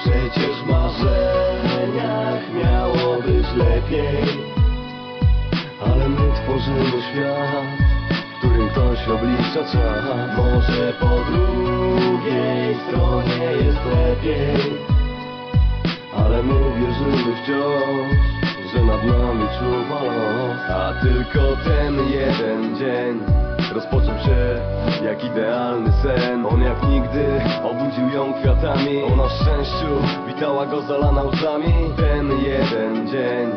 Przecież w marzeniach miało być lepiej. Ale my tworzymy świat, w którym ktoś oblicza czas. Może po drugiej stronie jest lepiej. Ale my wierzymy wciąż, że nad nami czuwa los. A tylko ten jeden dzień rozpoczął się jak idealny sen. On jak nigdy obudził ją kwiatami. Ona w szczęściu witała go zalana łzami. Ten jeden dzień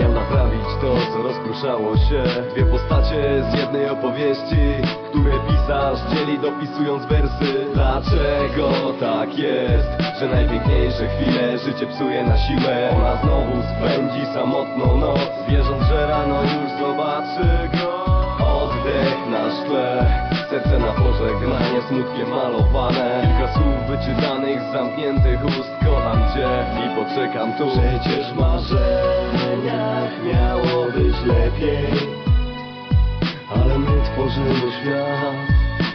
Miał naprawić to, co rozkruszało się. Dwie postacie z jednej opowieści Które pisarz dzieli dopisując wersy. Dlaczego tak jest, że najpiękniejsze chwile Życie psuje na siłę? Ona znowu spędzi samotną noc Wierząc, że malowane. Kilka słów wyczytanych z zamkniętych ust Kocham cię i poczekam tu. Przecież w marzeniach miało być lepiej Ale my tworzymy świat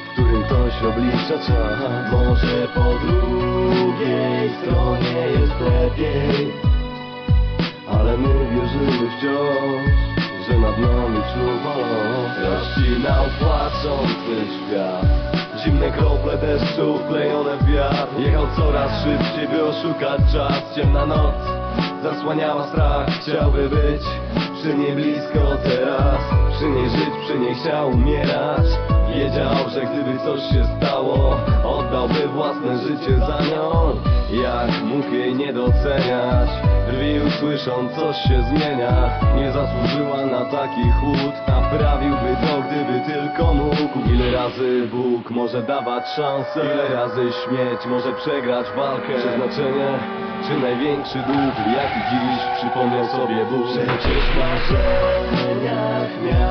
W którym ktoś oblicza czas. Może po drugiej stronie jest lepiej ale my wierzymy wciąż, że nad nami czuwa los Rozcinał płaczący świat Zimne krople deszczu wklejone w wiatr. Jechał coraz szybciej, by oszukać czas. Ciemna noc zasłaniała strach. Chciałby być przy niej blisko teraz Przy niej żyć, przy niej chciał umierać. Wiedział, że gdyby coś się stało Oddałby własne życie za nią. Jak mógł jej nie doceniać? Drwi usłysząc coś się zmienia. Nie zasłużyła na taki chłód Naprawiłby to gdyby tylko mógł. Ile razy Bóg może dawać szansę? Ile razy śmieć może przegrać walkę? Przeznaczenie czy największy dług? Jaki dziś przypomniał sobie Bóg? Przecież miało być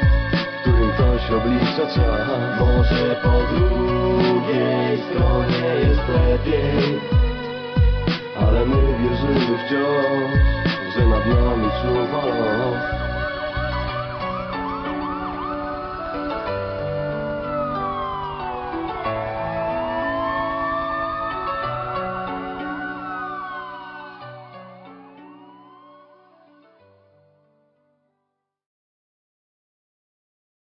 ktoś oblicza czas. Może po drugiej stronie jest lepiej